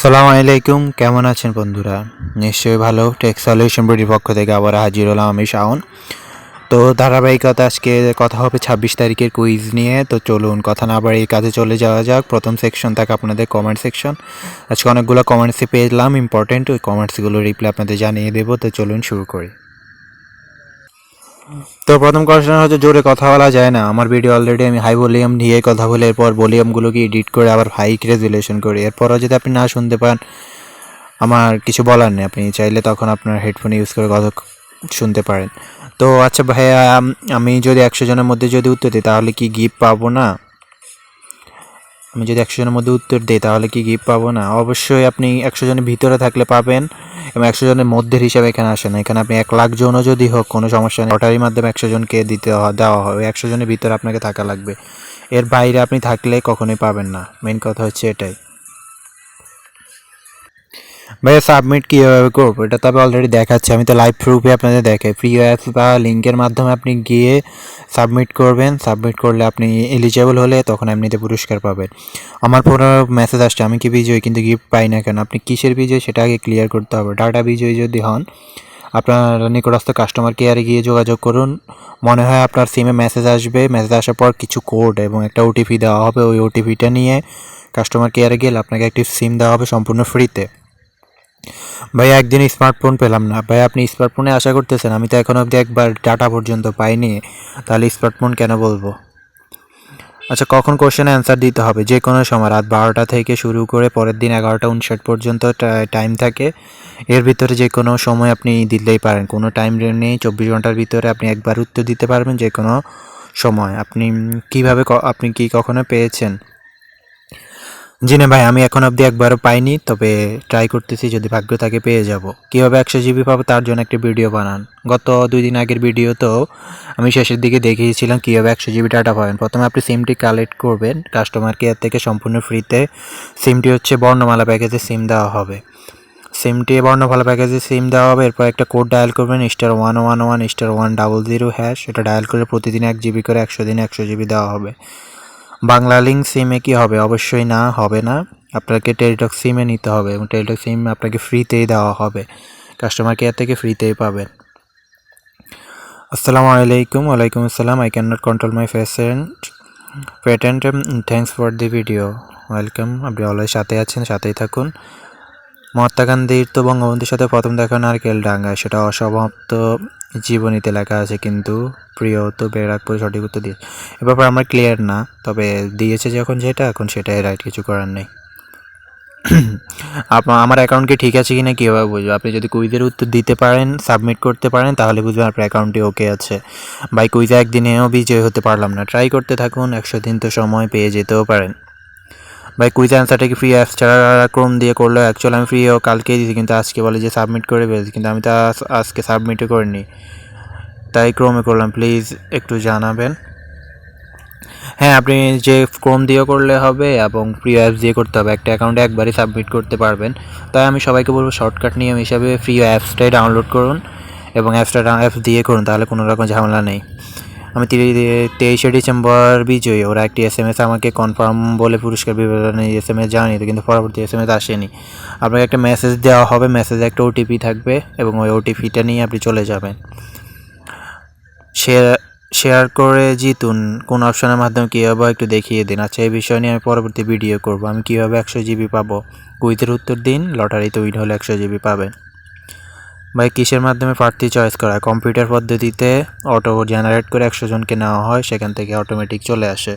সালাম আলাইকুম, কেমন আছেন বন্ধুরা? নিশ্চয়ই ভালো। টেক সলিউশন পক্ষ থেকে আবার হাজির হলাম আমি শাওন। তো ধারাবাহিকতা আজকে কথা হবে ছাব্বিশ তারিখের কুইজ নিয়ে। তো চলুন, কথা না বাড়িয়ে কাজে চলে যাওয়া যাক। প্রথম সেকশন থাকে আপনাদের কমেন্ট সেকশন আজকে অনেকগুলো কমেন্টসে পেলাম ইম্পর্টেন্ট ওই কমেন্টসগুলো রিপ্লাই আপনাদের জানিয়ে দেবো। তো চলুন শুরু করি। তো প্রথম কোয়েশ্চেন হচ্ছে, জোরে কথা বলা যায় না। আমার ভিডিও অলরেডি আমি হাই ভলিউম নিয়ে কথা বলে, এরপর ভলিউমগুলোকে এডিট করে আবার হাই রেজুলেশন করে। এরপরও যদি আপনি না শুনতে পান, আমার কিছু বলার নেই। আপনি চাইলে তখন আপনার হেডফোন ইউজ করে কথা শুনতে পারেন। তো আচ্ছা ভাইয়া, আমি যদি একশো জনের মধ্যে যদি উত্তর দিই, তাহলে কি গিফট পাবো না? আমি যদি একশো জনের মধ্যে উত্তর দিই, তাহলে কি গিফট পাবো না? অবশ্যই আপনি একশো জনের ভিতরে থাকলে পাবেন এবং একশো জনের মধ্যের হিসাবে এখানে আসে না এখানে আপনি এক লাখ জনও যদি হোক, কোনো সমস্যা নেই। লটারির মাধ্যমে একশো জনকে দিতে দেওয়া হবে। একশো জনের ভিতরে আপনাকে থাকা লাগবে। এর বাইরে আপনি থাকলে কখনোই পাবেন না। মেন কথা হচ্ছে এটাই। ভাইয়া সাবমিট কীভাবে করব? এটা তবে অলরেডি দেখাচ্ছে। আমি তো লাইভ প্রুফে আপনাদের দেখাই। ফ্রি অ্যাপস বা লিঙ্কের মাধ্যমে আপনি গিয়ে সাবমিট করবেন। সাবমিট করলে আপনি এলিজেবল হলে তখন এমনিতে পুরস্কার পাবেন। আমার পুরো মেসেজ আসছে, আমি কি বিজয়ী কিন্তু গিফট পাই না কেন? আপনি কিসের বিজয় সেটা আগে ক্লিয়ার করতে হবে। ডাটা বিজয়ী যদি হন, আপনার নিকটস্থ কাস্টমার কেয়ারে গিয়ে যোগাযোগ করুন। মনে হয় আপনার সিমে মেসেজ আসবে। মেসেজ আসার পর কিছু কোড এবং একটা ওটিপি দেওয়া হবে। ওই ওটিপিটা নিয়ে কাস্টমার কেয়ারে গেলে আপনাকে একটি সিম দেওয়া হবে সম্পূর্ণ ফ্রিতে ভাই একদিন স্মার্টফোন পেলাম না। ভাই, আপনি স্মার্টফোনে আশা করতেছেন, আমি তো এখন অবধি একবার ডাটা পর্যন্ত পাইনি, তাহলে স্মার্টফোন কেন বলব? আচ্ছা কখন কোশ্চেনে অ্যান্সার দিতে হবে? যে কোনো সময়, রাত বারোটা থেকে শুরু করে পরের দিন এগারোটা উনষাট পর্যন্ত টাইম থাকে। এর ভিতরে যে কোনো সময় আপনি দিলেই পারেন। কোনো টাইম নেই, চব্বিশ ঘণ্টার ভিতরে আপনি একবার উত্তর দিতে পারবেন যে কোনো সময়। আপনি কীভাবে আপনি কি কখনো পেয়েছেন? জি না ভাই, আমি এখন অবধি একবারও পাইনি, তবে ট্রাই করতেছি যদি ভাগ্য থাকে পেয়ে যাব। কীভাবে একশো জিবি পাবো তার জন্য একটা ভিডিও বানান। গত দুই দিন আগের ভিডিওতেও আমি শেষের দিকে দেখিয়েছিলাম কীভাবে একশো জিবি ডাটা পাবেন। প্রথমে আপনি সিমটি কালেক্ট করবেন কাস্টমার কেয়ার থেকে সম্পূর্ণ ফ্রিতে সিমটি হচ্ছে বর্ণমালা প্যাকেজে সিম দেওয়া হবে। সিমটি বর্ণমালা প্যাকেজে সিম দেওয়া হবে, এরপর একটা কোড ডায়াল করবেন star one one one star one double zero hash এটা ডায়াল করে প্রতিদিন এক জিবি করে একশো দিনে একশো জিবি দেওয়া হবে। বাংলা লিঙ্ক সিমে কি হবে? অবশ্যই না, হবে না। আপনাকে টেলিটক সিমে নিতে হবে এবং টেলিটক সিম আপনাকে ফ্রিতেই দেওয়া হবে। কাস্টমার কেয়ার থেকে ফ্রিতেই পাবেন। আসসালামু আলাইকুম, ওয়ালাইকুম আসসালাম। I can not control my patient patent thanks for the video welcome আপনি অলওয়েজ সাথে আছেন, সাথেই থাকুন। মহাত্মা গান্ধীর তো বঙ্গবন্ধুর সাথে প্রথম দেখা নারকেল ডাঙ্গা সেটা অসমাপ্ত জীবনীতে লেখা আছে কিন্তু প্রিয়, তো বেরাকপুরে সঠিক উত্তর দিয়ে। এ ব্যাপারে আমার ক্লিয়ার না, তবে দিয়েছে যখন যেটা, এখন সেটাই রাইট কিছু করার নেই। আমার অ্যাকাউন্ট কি ঠিক আছে কিনা কীভাবে বুঝব। আপনি যদি কুইজের উত্তর দিতে পারেন সাবমিট করতে পারেন, তাহলে বুঝবেন আপনার অ্যাকাউন্টটি ওকে আছে। বাই কুইজে একদিনেও বিজয় হতে পারলাম না। ট্রাই করতে থাকুন, একশো দিন তো সময় পেয়ে যেতেও পারেন। ভাই কুইজ অ্যান্সারটা কি ফ্রি অ্যাপস ছাড়া ক্রোম দিয়ে করল অ্যাকচুয়ালি আমি ফ্রি কালকেই দিয়েছি, কিন্তু আজকে বলে যে সাবমিট করে ফেলেছি, কিন্তু আমি তো আজ- আজকে সাবমিটও করিনি। তাই ক্রোমে করলাম প্লিজ একটু জানাবেন। হ্যাঁ আপনি যে ক্রোম দিয়ে করলে হবে এবং ফ্রি অ্যাপস দিয়ে করতে হবে, একটা অ্যাকাউন্টে একবারই সাবমিট করতে পারবেন। তাই আমি সবাইকে বলব শর্টকাট নিয়ম হিসাবে ফ্রি অ্যাপসটাই ডাউনলোড করুন এবং অ্যাপসটা অ্যাপস দিয়ে করুন, তাহলে কোনো রকম ঝামেলা নেই। আমি তেইশে ডিসেম্বর বিজয়ী। ওরা একটি এস এম এস আমাকে কনফার্ম বলে পুরস্কার বিবরণী এস এম এস জানিয়ে কিন্তু পরবর্তী এস এম এস আসেনি। আপনাকে একটা মেসেজ দেওয়া হবে মেসেজে একটা ওটিপি থাকবে এবং ওই ওটিপিটা নিয়ে আপনি চলে যাবেন। শেয়ার শেয়ার করে জিতুন, কোন অপশনের মাধ্যমে কীভাবে একটু দেখিয়ে দিন। আচ্ছা এই বিষয় নিয়ে আমি পরবর্তী ভিডিও করব। আমি কীভাবে একশো জিবি পাবো? কুইজের উত্তর দিন লটারিতে উইন হলে একশো জিবি পাবেন। ভাই, কিসের মাধ্যমে প্রার্থী চয়েস করা? হয়? কম্পিউটার পদ্ধতিতে অটো জেনারেট করে একশো জনকে নেওয়া হয়, সেখান থেকে অটোমেটিক চলে আসে।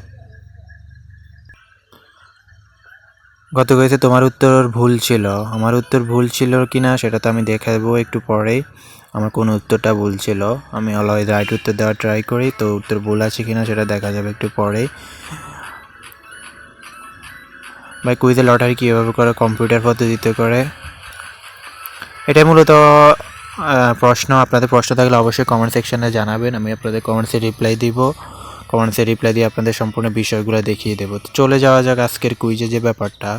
গত তোমার উত্তর ভুল ছিল। আমার উত্তর ভুল ছিল কি না সেটা তো আমি দেখাবো একটু পরেই। আমার কোন উত্তরটা ভুল ছিল, আমি অলওয়েজ রাইট উত্তর দেওয়ার ট্রাই করি। তো উত্তর ভুল আছে কি না সেটা দেখা যাবে একটু পরেই। ভাই কুইজে লটারি কীভাবে করে? কম্পিউটার পদ্ধতিতে করে। এটাই মূলত প্রশ্ন। আপনাদের প্রশ্ন থাকলে অবশ্যই কমেন্ট সেকশনে জানাবেন। আমি আপনাদের কমেন্টসে রিপ্লাই দিব। কমেন্টসে রিপ্লাই দিয়ে আপনাদের সম্পূর্ণ বিষয়গুলো দেখিয়ে দেবো। তো চলে যাওয়া যাক আজকের কুইজে যে ব্যাপারটা।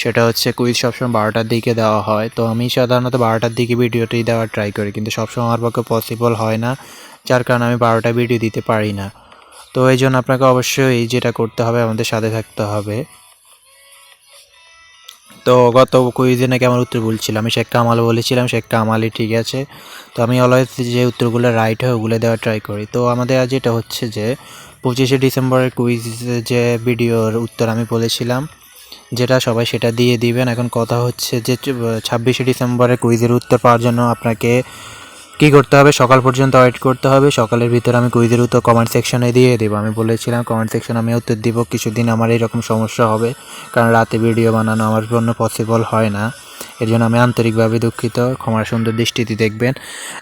সেটা হচ্ছে কুইজ সবসময় বারোটার দিকে দেওয়া হয়। তো আমি সাধারণত বারোটার দিকে ভিডিওটি দেওয়ার ট্রাই করি, কিন্তু সবসময় আমার পক্ষে পসিবল হয় না। যার কারণে আমি বারোটা ভিডিও দিতে পারি না। তো এই জন্য আপনাকে অবশ্যই যেটা করতে হবে, আমাদের সাথে থাকতে হবে। তো গত কুইজে নাকি আমার উত্তর বলছিলাম? আমি শেখ কামাল বলেছিলাম, শেখ কামালই ঠিক আছে। তো আমি অলওয়েজ যে উত্তরগুলো রাইট হয়, ওগুলো দেওয়ার ট্রাই করি। তো আমাদের আজ এটা হচ্ছে যে, পঁচিশে ডিসেম্বরের কুইজ যে ভিডিওর উত্তর আমি বলেছিলাম, যেটা সবাই সেটা দিয়ে দিবেন। এখন কথা হচ্ছে যে ছাব্বিশে ডিসেম্বরের কুইজের উত্তর পাওয়ার জন্য আপনাকে কি করতে হবে? সকাল পর্যন্ত ওয়েট করতে হবে। সকালের ভিতরে আমি কুইজের উত্তর কমেন্ট সেকশনে দিয়ে দেবো। আমি বলেছিলাম কমেন্ট সেকশনে আমি উত্তর দিব, কিছুদিন আমার এরকম সমস্যা হবে। কারণ রাতে ভিডিও বানানো আমার জন্য পসিবল হয় না। এর জন্য আমি আন্তরিকভাবে দুঃখিত। ক্ষমার সুন্দর দৃষ্টিতে দেখবেন।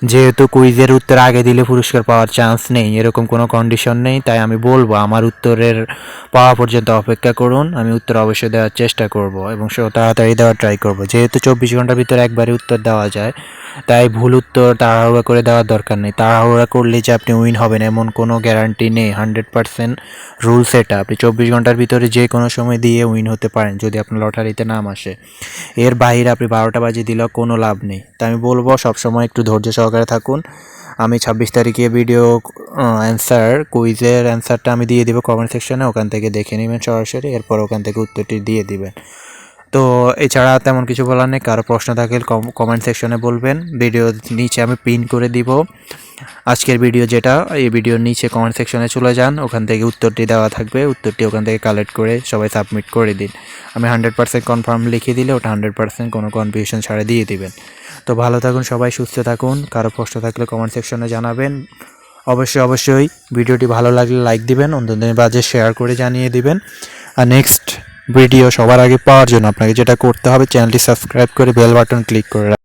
যেহেতু কুইজের উত্তর আগে দিলে পুরস্কার পাওয়ার চান্স নেই, এরকম কোনো কন্ডিশন নেই। তাই আমি বলব, আমার উত্তরের পাওয়া পর্যন্ত অপেক্ষা করুন। আমি উত্তর অবশ্যই দেওয়ার চেষ্টা করব এবং সে তাড়াতাড়ি দেওয়ার ট্রাই করব। যেহেতু চব্বিশ ঘণ্টার ভিতরে একবারই উত্তর দেওয়া যায় তাই ভুল উত্তর তাড়াহুড়া করে দেওয়ার দরকার নেই। তাড়াহুড়া করলে যে আপনি উইন হবেন এমন কোনো গ্যারান্টি নেই। হান্ড্রেড পার্সেন্ট রুলস এটা। আপনি চব্বিশ ঘণ্টার ভিতরে যে কোনো সময় দিয়ে উইন হতে পারেন যদি আপনার লটারিতে নাম আসে। এর বাইরে আপনি বারোটা বাজে দিলেও কোনো লাভ নেই। তাই আমি বলব, সবসময় একটু ধৈর্য সহকারে থাকুন। আমি ছাব্বিশ তারিখে ভিডিও অ্যান্সার কুইজের অ্যান্সারটা আমি দিয়ে দিব কমেন্ট সেকশনে ওখান থেকে দেখে নেবেন সরাসরি। এরপর ওখান থেকে উত্তরটি দিয়ে দিবেন। তো এছাড়া তেমন কিছু বলার নেই, কারও প্রশ্ন থাকলে কমেন্ট সেকশনে বলবেন। ভিডিও নিচে আমি পিন করে দিব। আজকের ভিডিও যেটা, এই ভিডিওর নিচে কমেন্ট সেকশনে চলে যান। ওখান থেকে উত্তরটি দেওয়া থাকবে। উত্তরটি ওখান থেকে কালেক্ট করে সবাই সাবমিট করে দিন। আমি হান্ড্রেড পার্সেন্ট কনফার্ম লিখে দিলে ওটা হান্ড্রেড পার্সেন্ট কোনো কনফিউশন ছাড়া দিয়ে দিবেন। তো ভালো থাকুন সবাই, সুস্থ থাকুন। কারও প্রশ্ন থাকলে কমেন্ট সেকশনে জানাবেন। অবশ্যই অবশ্যই ভিডিওটি ভালো লাগলে লাইক দিবেন অন্যদের বাজে শেয়ার করে জানিয়ে দিবেন। আর নেক্সট ভিডিও সবার আগে পাওয়ার জন্য আপনাকে যেটা করতে হবে চ্যানেলটি সাবস্ক্রাইব করে বেল বাটন ক্লিক করে।